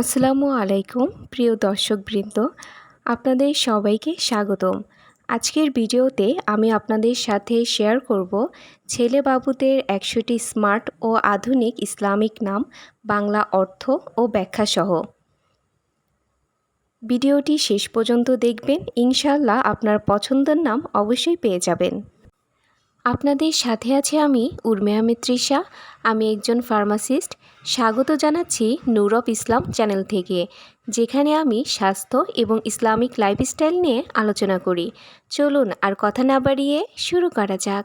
আসসালামু আলাইকুম, প্রিয় দর্শকবৃন্দ। আপনাদের সবাইকে স্বাগতম। আজকের ভিডিওতে আমি আপনাদের সাথে শেয়ার করব ছেলে বাবুদের একশোটি স্মার্ট ও আধুনিক ইসলামিক নাম, বাংলা অর্থ ও ব্যাখ্যাসহ। ভিডিওটি শেষ পর্যন্ত দেখবেন ইনশাল্লাহ আপনার পছন্দের নাম অবশ্যই পেয়ে যাবেন। আপনাদের সাথে আছে আমি উর্মিয়া তৃষা আমি একজন ফার্মাসিস্ট। স্বাগত জানাচ্ছি নূরব ইসলাম চ্যানেল থেকে, যেখানে আমি স্বাস্থ্য এবং ইসলামিক লাইফস্টাইল নিয়ে আলোচনা করি। চলুন আর কথা না বাড়িয়ে শুরু করা যাক।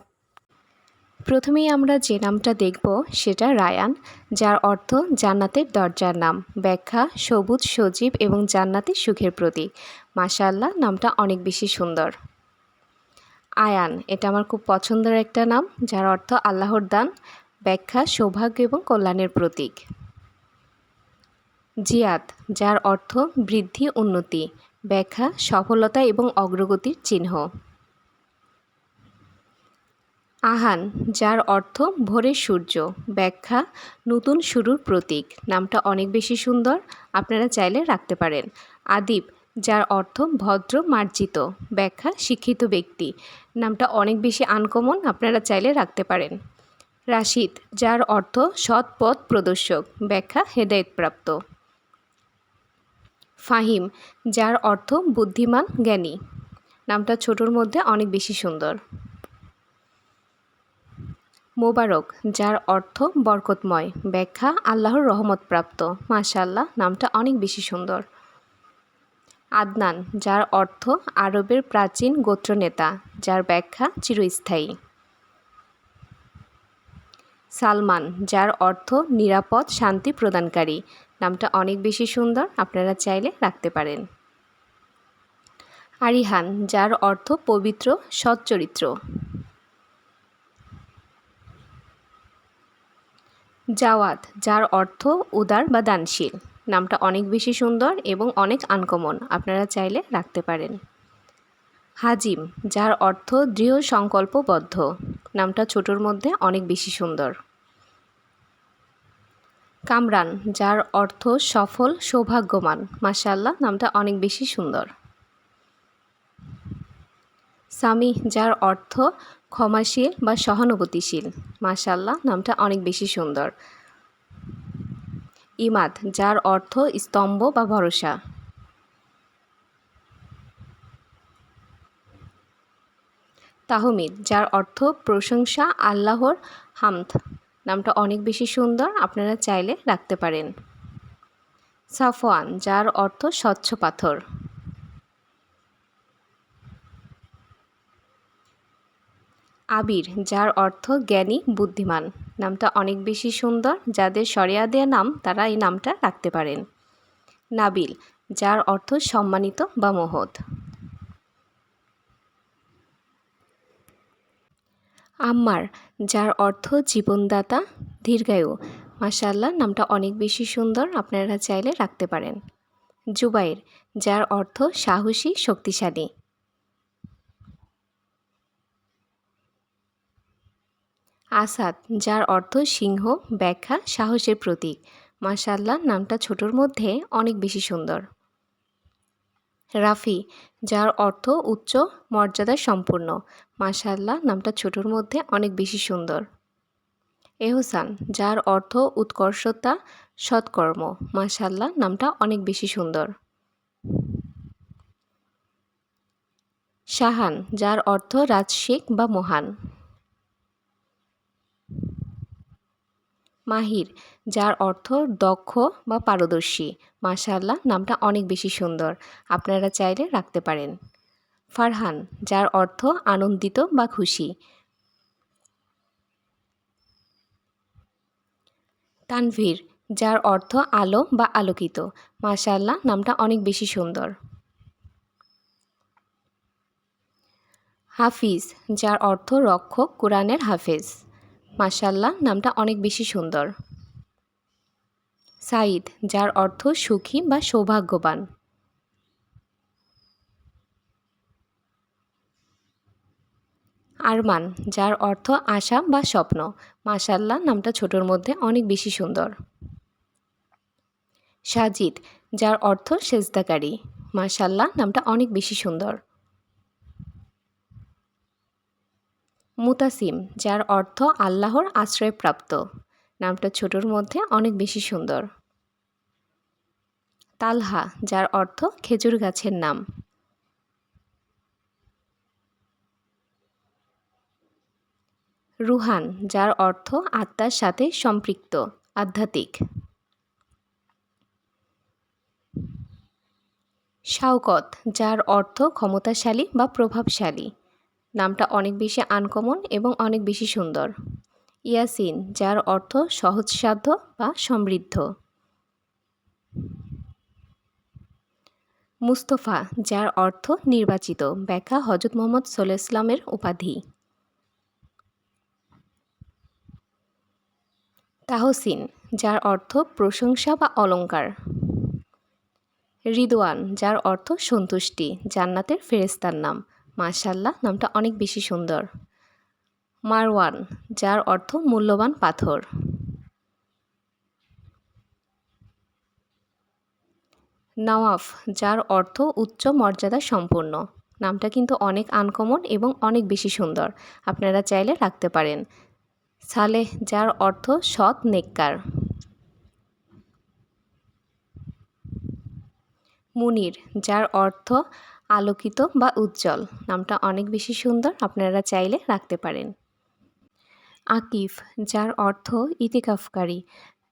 প্রথমেই আমরা যে নামটা দেখব, সেটা রায়ান, যার অর্থ জান্নাতের দরজার নাম। ব্যাখ্যা, সবুজ, সজীব এবং জান্নাতের সুখের প্রতীক। মাশাল্লাহ নামটা অনেক বেশি সুন্দর। আয়ান, এটা আমার খুব পছন্দের একটা নাম, যার অর্থ আল্লাহর দান, ব্যাখ্যা সৌভাগ্য এবং কল্যাণের প্রতীক। জিয়াদ, যার অর্থ বৃদ্ধি, উন্নতি, ব্যাখ্যা সফলতা এবং অগ্রগতির চিহ্ন। আহান, যার অর্থ ভোরের সূর্য, ব্যাখ্যা নতুন শুরুর প্রতীক। নামটা অনেক বেশি সুন্দর, আপনারা চাইলে রাখতে পারেন। আদিব যার অর্থ ভদ্র মার্জিত, ব্যাখ্যা শিক্ষিত ব্যক্তি। নামটা অনেক বেশি আনকমন আপনারা চাইলে রাখতে পারেন। রাশিদ, যার অর্থ সৎ পথ প্রদর্শক, ব্যাখ্যা হেদায়তপ্রাপ্ত। ফাহিম, যার অর্থ বুদ্ধিমান, জ্ঞানী। নামটা ছোটোর মধ্যে অনেক বেশি সুন্দর। মোবারক, যার অর্থ বরকতময়, ব্যাখ্যা আল্লাহর রহমতপ্রাপ্ত। মাশাল্লাহ নামটা অনেক বেশি সুন্দর। আদনান, যার অর্থ আরবের প্রাচীন গোত্রনেতা যার ব্যাখ্যা চিরস্থায়ী। সালমান, যার অর্থ নিরাপদ শান্তি প্রদানকারী। নামটা অনেক বেশি সুন্দর, আপনারা চাইলে রাখতে পারেন। আরিহান, যার অর্থ পবিত্র, সচ্চরিত্র। জাওয়াত, যার অর্থ উদার বা দানশীল। নামটা অনেক বেশি সুন্দর এবং অনেক আনকমন। আপনারা চাইলে রাখতে পারেন। হাজিম, যার অর্থ দৃঢ় সংকল্পবদ্ধ। নামটা ছোটোর মধ্যে অনেক বেশি সুন্দর। কামরান, যার অর্থ সফল সৌভাগ্যমান মাসাল্লাহ নামটা অনেক বেশি সুন্দর। সামি, যার অর্থ ক্ষমাশীল বা সহানুভূতিশীল। মাসাল্লাহ নামটা অনেক বেশি সুন্দর। ইমাদ, যার অর্থ স্তম্ভ বা ভরসা। তাহমিদ, যার অর্থ প্রশংসা, আল্লাহর হামদ। নামটা অনেক বেশি সুন্দর, আপনারা চাইলে রাখতে পারেন। সাফওয়ান, যার অর্থ স্বচ্ছ পাথর। আবির, যার অর্থ জ্ঞানী, বুদ্ধিমান। নামটা অনেক বেশি সুন্দর, যাদের সরিয়া দেয়া নাম তারা এই নামটা রাখতে পারেন। নাবিল, যার অর্থ সম্মানিত বা মহৎ। আম্মার, যার অর্থ জীবনদাতা, দীর্ঘায়ু। মাসাল্লাহ নামটা অনেক বেশি সুন্দর, আপনারা চাইলে রাখতে পারেন। জুবাইর, যার অর্থ সাহসী, শক্তিশালী। আসাদ, যার অর্থ সিংহ, ব্যাখ্যা সাহসের প্রতীক। মাশাল্লাহ নামটা ছোটোর মধ্যে অনেক বেশি সুন্দর। রাফি, যার অর্থ উচ্চ, মর্যাদা সম্পূর্ণ। মাশাল্লাহ নামটা ছোটোর মধ্যে অনেক বেশি সুন্দর। এহসান, যার অর্থ উৎকর্ষতা, সৎকর্ম। মাশাল্লাহ নামটা অনেক বেশি সুন্দর। শাহান, যার অর্থ রাজশেখ বা মহান। মাহির, যার অর্থ দক্ষ বা পারদর্শী। মাশাল্লাহ নামটা অনেক বেশি সুন্দর। আপনারা চাইলে রাখতে পারেন। ফারহান, যার অর্থ আনন্দিত বা খুশি। তানভীর, যার অর্থ আলো বা আলোকিত। মাশাল্লাহ নামটা অনেক বেশি সুন্দর। হাফিজ, যার অর্থ রক্ষক, কোরআনের হাফেজ। মাশাল্লাহ, নামটা অনেক বেশি সুন্দর। সাইদ যার অর্থ সুখী বা সৌভাগ্যবান। আরমান, যার অর্থ আশা বা স্বপ্ন। মাশাল্লাহ, নামটা ছোটোর মধ্যে অনেক বেশি সুন্দর। সাজিদ, যার অর্থ সেজদাকারী। মাশাল্লাহ, নামটা অনেক বেশি সুন্দর। মুতাসিম, যার অর্থ আল্লাহর আশ্রয়প্রাপ্ত। নামটা ছোটোর মধ্যে অনেক বেশি সুন্দর। তালহা, যার অর্থ খেজুর গাছের নাম। রুহান, যার অর্থ আত্মার সাথে সম্পৃক্ত, আধ্যাত্মিক। শাওকত, যার অর্থ ক্ষমতাশালী বা প্রভাবশালী। নামটা অনেক বেশি আনকমন এবং অনেক বেশি সুন্দর। ইয়াসিন, যার অর্থ সহজসাধ্য বা সমৃদ্ধ। মুস্তফা, যার অর্থ নির্বাচিত, ব্যাখ্যা হজরত মোহাম্মদ সোল্লা ইসলামের উপাধি। তাহসিন, যার অর্থ প্রশংসা বা অলঙ্কার রিদওয়ান, যার অর্থ সন্তুষ্টি, জান্নাতের ফেরেস্তার নাম। মাশাল্লাহ, নামটা অনেক বেশি সুন্দর। মারওয়ান, যার অর্থ মূল্যবান পাথর। নওয়াফ, যার অর্থ উচ্চ মর্যাদা সম্পন্ন। নামটা কিন্তু অনেক আনকমন এবং অনেক বেশি সুন্দর। আপনারা চাইলে রাখতে পারেন। সালেহ, যার অর্থ সৎ নেককার। মুনির, যার অর্থ আলোকিত বা উজ্জ্বল। নামটা অনেক বেশি সুন্দর, আপনারা চাইলে রাখতে পারেন। আকিফ, যার অর্থ ইতিকাফকারী।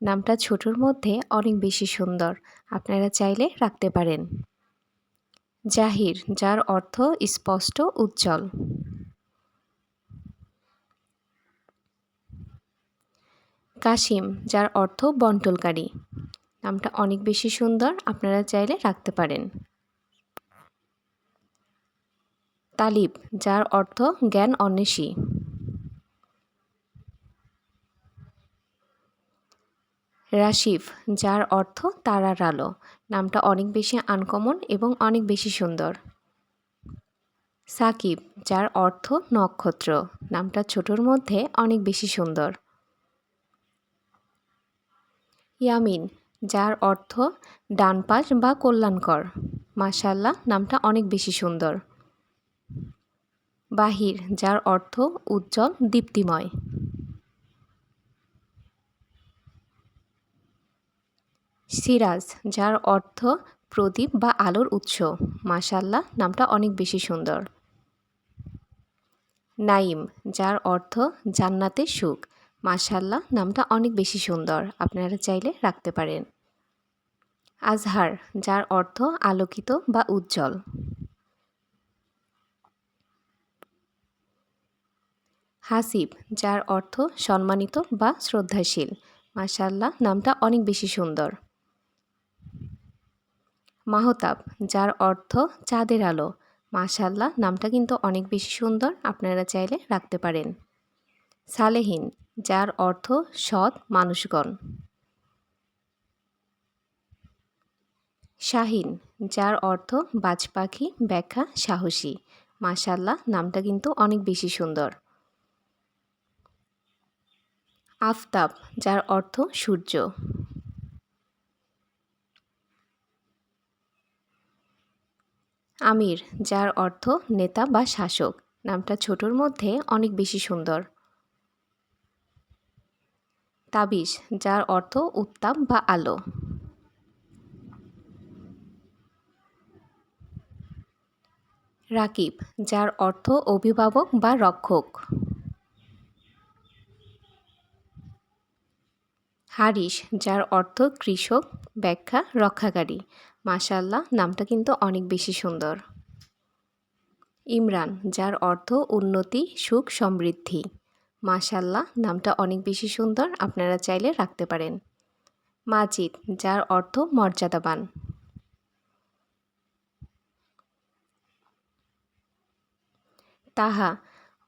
নামটা ছোটোর মধ্যে অনেক বেশি সুন্দর, আপনারা চাইলে রাখতে পারেন। জাহির, যার অর্থ স্পষ্ট, উজ্জ্বল। কাশিম যার অর্থ বন্টলকারী নামটা অনেক বেশি সুন্দর, আপনারা চাইলে রাখতে পারেন। তালিব, যার অর্থ জ্ঞান অন্বেষী। রাশিফ, যার অর্থ তারার আলো। নামটা অনেক বেশি আনকমন এবং অনেক বেশি সুন্দর। সাকিব, যার অর্থ নক্ষত্র। নামটা ছোটোর মধ্যে অনেক বেশি সুন্দর। ইয়ামিন, যার অর্থ ডান পাশ বা কল্যাণকর। মাশাল্লাহ নামটা অনেক বেশি সুন্দর। বাহির, যার অর্থ উজ্জ্বল, দীপ্তিময়। সিরাজ, যার অর্থ প্রদীপ বা আলোর উৎস। মাশাল্লাহ নামটা অনেক বেশি সুন্দর। নাইম যার অর্থ জান্নাতের সুখ। মাশাল্লাহ নামটা অনেক বেশি সুন্দর। আপনারা চাইলে রাখতে পারেন। আজহার, যার অর্থ আলোকিত বা উজ্জ্বল। হাসিব, যার অর্থ সম্মানিত বা শ্রদ্ধাশীল। মাশাল্লাহ নামটা অনেক বেশি সুন্দর। মাহতাব, যার অর্থ চাঁদের আলো। মাশাল্লাহ নামটা কিন্তু অনেক বেশি সুন্দর, আপনারা চাইলে রাখতে পারেন। সালেহীন, যার অর্থ সৎ মানুষগণ। শাহিন, যার অর্থ বাজ পাখি ব্যাখ্যা সাহসী। মাশাল্লাহ নামটা কিন্তু অনেক বেশি সুন্দর। আফতাব, যার অর্থ সূর্য। আমির, যার অর্থ নেতা বা শাসক। নামটা ছোটোর মধ্যে অনেক বেশি সুন্দর। তাবিজ যার অর্থ উত্তাপ বা আলো। রাকিব, যার অর্থ অভিভাবক বা রক্ষক। হারিস যার অর্থ কৃষক, ব্যাখ্যা, রক্ষাকারী। মাশাল্লাহ নামটা কিন্তু অনেক বেশি সুন্দর। ইমরান, যার অর্থ উন্নতি, সুখ, সমৃদ্ধি। মাশাল্লাহ নামটা অনেক বেশি সুন্দর, আপনারা চাইলে রাখতে পারেন। মাজিদ, যার অর্থ মর্যাদাবান। তাহা,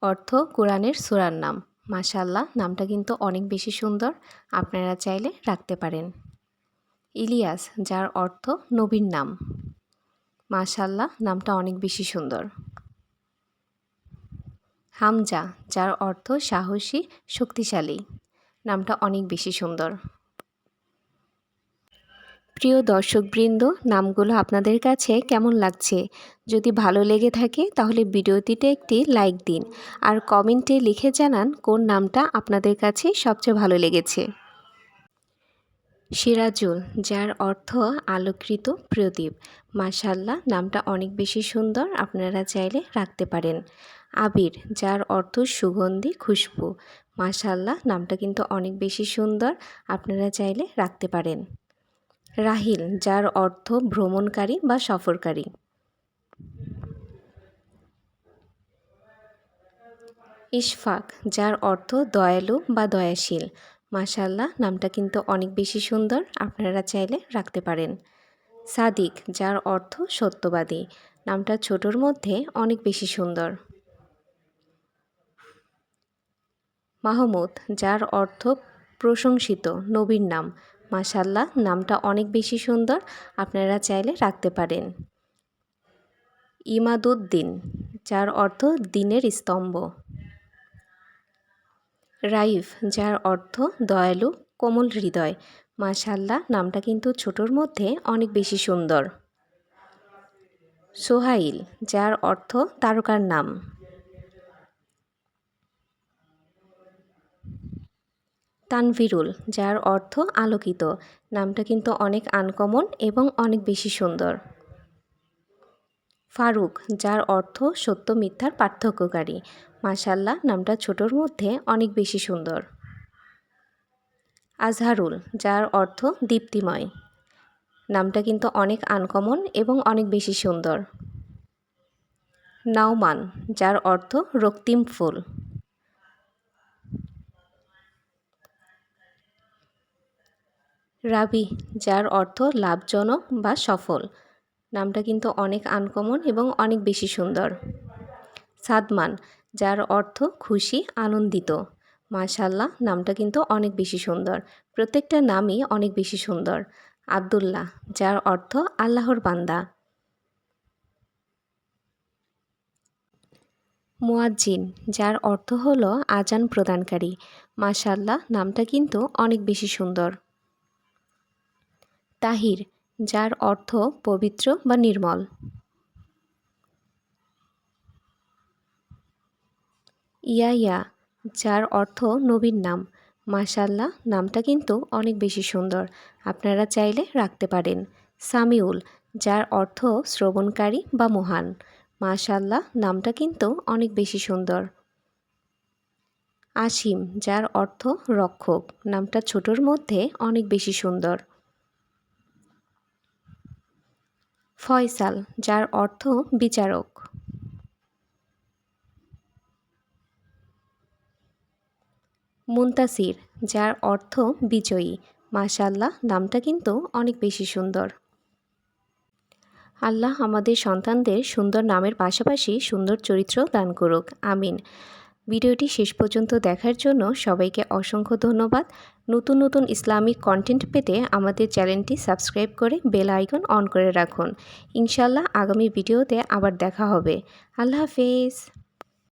অর্থ কোরআনের সুরার নাম। মাশাল্লাহ নামটা কিন্তু অনেক বেশি সুন্দর। আপনারা চাইলে রাখতে পারেন। ইলিয়াস, যার অর্থ নবীর নাম। মাশাল্লাহ নামটা অনেক বেশি সুন্দর। হামজা, যার অর্থ সাহসী, শক্তিশালী। নামটা অনেক বেশি সুন্দর। প্রিয় দর্শকবৃন্দ, নামগুলো আপনাদের কাছে কেমন লাগছে? যদি ভালো লেগে থাকে, তাহলে ভিডিওটিতে একটি লাইক দিন। আর কমেন্টে লিখে জানান কোন নামটা আপনাদের কাছে সবচেয়ে ভালো লেগেছে। সিরাজুল, যার অর্থ আলোকৃত প্রদীপ। মাশাল্লাহ নামটা অনেক বেশি সুন্দর, আপনারা চাইলে রাখতে পারেন। আবির, যার অর্থ সুগন্ধি, খুশবু। মাশাল্লাহ নামটা কিন্তু অনেক বেশি সুন্দর, আপনারা চাইলে রাখতে পারেন। রাহিল, যার অর্থ ভ্রমণকারী বা সফরকারী। ইশফাক, যার অর্থ দয়ালু বা দয়াশীল। মাশাল্লাহ নামটা কিন্তু অনেক বেশি সুন্দর, আপনারা চাইলে রাখতে পারেন। সাদিক, যার অর্থ সত্যবাদী। নামটা ছোটোর মধ্যে অনেক বেশি সুন্দর। মাহমুদ, যার অর্থ প্রশংসিত, নবীর নাম। মাশাল্লাহ নামটা অনেক বেশি সুন্দর, আপনারা চাইলে রাখতে পারেন। ইমাদুদ্দিন, যার অর্থ দিনের স্তম্ভ। রাইফ, যার অর্থ দয়ালু, কোমল হৃদয়। মাশাল্লাহ নামটা কিন্তু ছোটোর মধ্যে অনেক বেশি সুন্দর। সোহাইল, যার অর্থ তারকার নাম। তানভিরুল, যার অর্থ আলোকিত। নামটা কিন্তু অনেক আনকমন এবং অনেক বেশি সুন্দর। ফারুক, যার অর্থ সত্য মিথ্যার পার্থক্যকারী। মাশাল্লাহ নামটা ছোটোর মধ্যে অনেক বেশি সুন্দর। আজহারুল, যার অর্থ দীপ্তিময়। নামটা কিন্তু অনেক আনকমন এবং অনেক বেশি সুন্দর। নাওমান, যার অর্থ রক্তিম ফুল। রাবি, যার অর্থ লাভজনক বা সফল। নামটা কিন্তু অনেক আনকমন এবং অনেক বেশি সুন্দর। সাদমান, যার অর্থ খুশি, আনন্দিত। মাশাল্লাহ নামটা কিন্তু অনেক বেশি সুন্দর। প্রত্যেকটা নামই অনেক বেশি সুন্দর। আবদুল্লাহ, যার অর্থ আল্লাহর বান্দা। মুয়াজ্জিন, যার অর্থ হলো আজান প্রদানকারী। মাশাল্লাহ নামটা কিন্তু অনেক বেশি সুন্দর। তাহির, যার অর্থ পবিত্র বা নির্মল। ইয়াইয়া যার অর্থ নবীর নাম। মাশাল্লাহ নামটা কিন্তু অনেক বেশি সুন্দর। আপনারা চাইলে রাখতে পারেন। সামিউল, যার অর্থ শ্রবণকারী বা মহান। মাশাল্লাহ নামটা কিন্তু অনেক বেশি সুন্দর। আসিম, যার অর্থ রক্ষক। নামটা ছোটোর মধ্যে অনেক বেশি সুন্দর। ফয়সাল, যার অর্থ বিচারক। মুন্তাসির, যার অর্থ বিজয়ী। মাশাল্লাহ নামটা কিন্তু অনেক বেশি সুন্দর। আল্লাহ আমাদের সন্তানদের সুন্দর নামের পাশাপাশি সুন্দর চরিত্র দান করুক, আমিন। ভিডিওটি শেষ পর্যন্ত দেখার জন্য সবাইকে অসংখ্য ধন্যবাদ। নতুন নতুন ইসলামিক কন্টেন্ট পেতে আমাদের চ্যানেলটি সাবস্ক্রাইব করে বেল আইকন অন করে রাখুন। ইনশাল্লাহ আগামী ভিডিওতে আবার দেখা হবে। আল্লাহ হাফেজ।